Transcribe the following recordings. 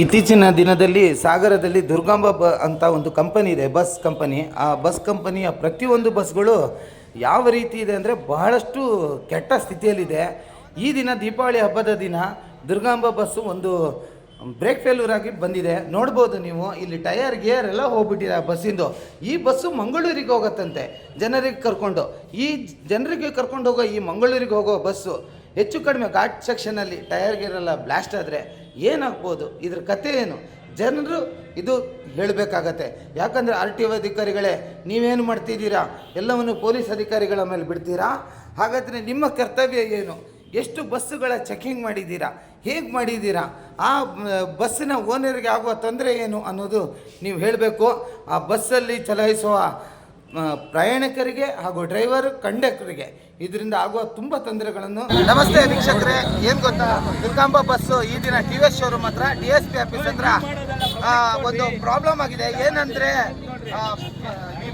ಇತ್ತೀಚಿನ ದಿನದಲ್ಲಿ ಸಾಗರದಲ್ಲಿ ದುರ್ಗಾಂಬ ಬ ಅಂತ ಒಂದು ಕಂಪನಿ ಇದೆ, ಬಸ್ ಕಂಪನಿ. ಆ ಬಸ್ ಕಂಪನಿಯ ಪ್ರತಿಯೊಂದು ಬಸ್ಗಳು ಯಾವ ರೀತಿ ಇದೆ ಅಂದರೆ ಬಹಳಷ್ಟು ಕೆಟ್ಟ ಸ್ಥಿತಿಯಲ್ಲಿದೆ. ಈ ದಿನ ದೀಪಾವಳಿ ಹಬ್ಬದ ದಿನ ದುರ್ಗಾಂಬ ಬಸ್ಸು ಒಂದು ಬ್ರೇಕ್ ಫೇಲ್ಯೂರ್ ಆಗಿ ಬಂದಿದೆ. ನೋಡ್ಬೋದು ನೀವು, ಇಲ್ಲಿ ಟಯರ್, ಗೇರ್ ಎಲ್ಲ ಹೋಗ್ಬಿಟ್ಟಿದೆ ಆ ಬಸ್ಸಿಂದು. ಈ ಬಸ್ಸು ಮಂಗಳೂರಿಗೆ ಹೋಗತ್ತಂತೆ, ಜನರಿಗೆ ಕರ್ಕೊಂಡು. ಈ ಜನರಿಗೆ ಕರ್ಕೊಂಡು ಹೋಗೋ ಈ ಮಂಗಳೂರಿಗೆ ಹೋಗೋ ಬಸ್ಸು ಹೆಚ್ಚು ಕಡಿಮೆ ಘಾಟ್ ಸೆಕ್ಷನಲ್ಲಿ ಟಯರ್ ಗೇರೆಲ್ಲ ಬ್ಲಾಸ್ಟ್ ಆದರೆ ಏನಾಗ್ಬೋದು? ಇದ್ರ ಕತೆ ಏನು? ಜನರು ಇದು ಹೇಳಬೇಕಾಗತ್ತೆ. ಯಾಕಂದರೆ ಆರ್ ಟಿ ಒ ಅಧಿಕಾರಿಗಳೇ, ನೀವೇನು ಮಾಡ್ತಿದ್ದೀರಾ? ಎಲ್ಲವನ್ನು ಪೊಲೀಸ್ ಅಧಿಕಾರಿಗಳ ಮೇಲೆ ಬಿಡ್ತೀರಾ? ಹಾಗಾದರೆ ನಿಮ್ಮ ಕರ್ತವ್ಯ ಏನು? ಎಷ್ಟು ಬಸ್ಸುಗಳ ಚೆಕಿಂಗ್ ಮಾಡಿದ್ದೀರಾ? ಹೇಗೆ ಮಾಡಿದ್ದೀರಾ? ಆ ಬಸ್ಸಿನ ಓನರ್ಗೆ ಆಗುವ ತೊಂದರೆ ಏನು ಅನ್ನೋದು ನೀವು ಹೇಳಬೇಕು. ಆ ಬಸ್ಸಲ್ಲಿ ಚಲಾಯಿಸುವ ಪ್ರಯಾಣಿಕರಿಗೆ ಹಾಗೂ ಡ್ರೈವರ್ ಕಂಡಕ್ಟರ್ಗೆ ಇದರಿಂದ ಆಗುವ ತುಂಬ ತೊಂದರೆಗಳನ್ನು ನಮಸ್ತೆ ವೀಕ್ಷಕರೇ, ಏನು ಗೊತ್ತಾ? ದುರ್ಗಾಂಬ ಬಸ್ಸು ಈ ದಿನ ಟಿ ವಿ ಎಸ್ ಶೋರೂಮ್ ಹತ್ರ ಡಿ ಎಸ್ ಪಿ ಆಫೀಸ್ ಹತ್ರ ಒಂದು ಪ್ರಾಬ್ಲಮ್ ಆಗಿದೆ. ಏನಂದ್ರೆ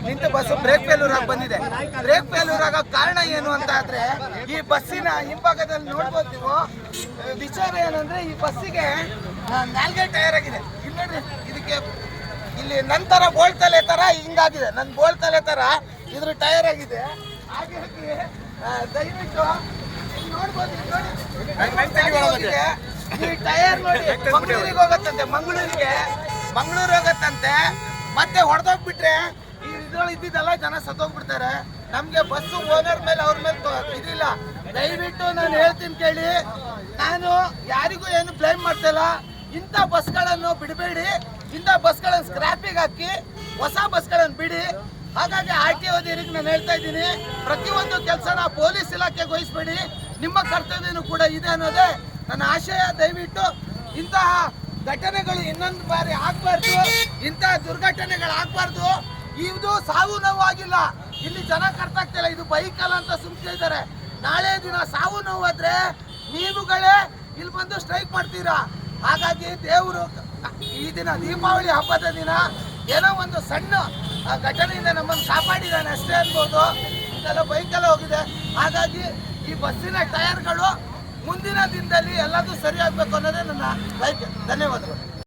ನಿಂತು ಬಸ್ ಬ್ರೇಕ್ ಫೇಲ್ಯೂರ್ ಆಗಿ ಬಂದಿದೆ. ಬ್ರೇಕ್ ಫೇಲ್ಯೂರ್ ಆಗೋ ಕಾರಣ ಏನು ಅಂತ ಆದ್ರೆ, ಈ ಬಸ್ಸಿನ ಹಿಂಭಾಗದಲ್ಲಿ ನೋಡ್ಬೋದು ವಿಚಾರ ಏನಂದ್ರೆ, ಈ ಬಸ್ಸಿಗೆ ನಾಲ್ಗೆ ಟೈರ್ ಆಗಿದೆ. ಇಲ್ಲಿ ಇದಕ್ಕೆ ಇಲ್ಲಿ ನಂತರ ಬೋಳ್ತಲೆ ತರ ಹಿಂಗಾಗಿದೆ. ನನ್ನ ಬೋಳ್ತಲೆ ತರ ಇದ್ರ ಟೈರ್ ಆಗಿದೆ. ಹಾಗಾಗಿ ದಯವಿಟ್ಟು ನೋಡ್ಬೋದು ಈ ಟೈರ್ ನೋಡಿ ಮಂಗಳೂರಿಗೆ ಹೋಗತ್ತಂತೆ ಮಂಗಳೂರಿಗೆ. ಮಂಗಳೂರು ಹೋಗತ್ತಂತೆ. ಮತ್ತೆ ಹೊಡೆದೋಗ್ಬಿಟ್ರೆ ಈ ಇದ್ರೊಳಗೆ ಇದ್ದಿದ್ದೆಲ್ಲ ಜನ ಸತ್ತೋಗ್ಬಿಡ್ತಾರೆ. ನಮ್ಗೆ ಬಸ್ಸು ಓನರ್ ಮೇಲೆ ಅವ್ರ ಮೇಲೆ ಇದಿಲ್ಲ. ದಯವಿಟ್ಟು ನಾನು ಹೇಳ್ತೀನಿ ಕೇಳಿ. ನಾನು ಯಾರಿಗೂ ಏನು ಬ್ಲೇಮ್ ಮಾಡ್ತಿಲ್ಲ ಇಂಥ ಬಸ್ಗಳನ್ನು ಬಿಡಬೇಡಿ. ಇಂಥ ಬಸ್ಗಳನ್ನು ಸ್ಕ್ರಾಪಿಗೆ ಹಾಕಿ ಹೊಸ ಬಸ್ಗಳನ್ನು ಬಿಡಿ. ಹಾಗಾಗಿ ಆರ್ ಟಿ ಓದಿರಿಗೆ ನಾನು ಹೇಳ್ತಾ ಇದ್ದೀನಿ, ಪ್ರತಿಯೊಂದು ಕೆಲಸನ ಪೊಲೀಸ್ ಇಲಾಖೆಗೆ ವಹಿಸ್ಬೇಡಿ. ನಿಮ್ಮ ಕರ್ತವ್ಯನೂ ಕೂಡ ಇದೆ ಅನ್ನೋದೇ ನನ್ನ ಆಶಯ. ದಯವಿಟ್ಟು ಇಂತಹ ಘಟನೆಗಳು ಇನ್ನೊಂದು ಬಾರಿ ಆಗ್ಬಾರ್ದು ಇಂತಹ ದುರ್ಘಟನೆಗಳು ಆಗ್ಬಾರ್ದು. ಇದು ಸಾವು ನೋವು ಆಗಿಲ್ಲ. ಇಲ್ಲಿ ಜನ ಕರ್ತಾಗ್ತಿಲ್ಲ ಇದು ಬೈಕಲ್ಲ ಅಂತ ಸುಮ್ಕೆ ಇದ್ದಾರೆ ನಾಳೆ ದಿನ ಸಾವು ಆದ್ರೆ ನೀವುಗಳೇ ಇಲ್ಲಿ ಬಂದು ಸ್ಟ್ರೈಕ್ ಮಾಡ್ತೀರಾ? ಹಾಗಾಗಿ ದೇವರು ಈ ದಿನ, ದೀಪಾವಳಿ ಹಬ್ಬದ ದಿನ ಏನೋ ಒಂದು ಸಣ್ಣ ಘಟನೆಯಿಂದ ನಮ್ಮನ್ನು ಕಾಪಾಡಿದ್ದಾನೆ ಅಷ್ಟೇ ಅನ್ಬೋದು. ಇದೆಲ್ಲ ಬೈಕೆಲ್ಲ ಹೋಗಿದೆ. ಹಾಗಾಗಿ ಈ ಬಸ್ಸಿನ ಟೈರ್ಗಳು ಮುಂದಿನ ದಿನದಲ್ಲಿ ಎಲ್ಲದೂ ಸರಿ ಆಗಬೇಕು ಅನ್ನೋದೇ ನನ್ನ ಬೈಕ್ ಧನ್ಯವಾದಗಳು.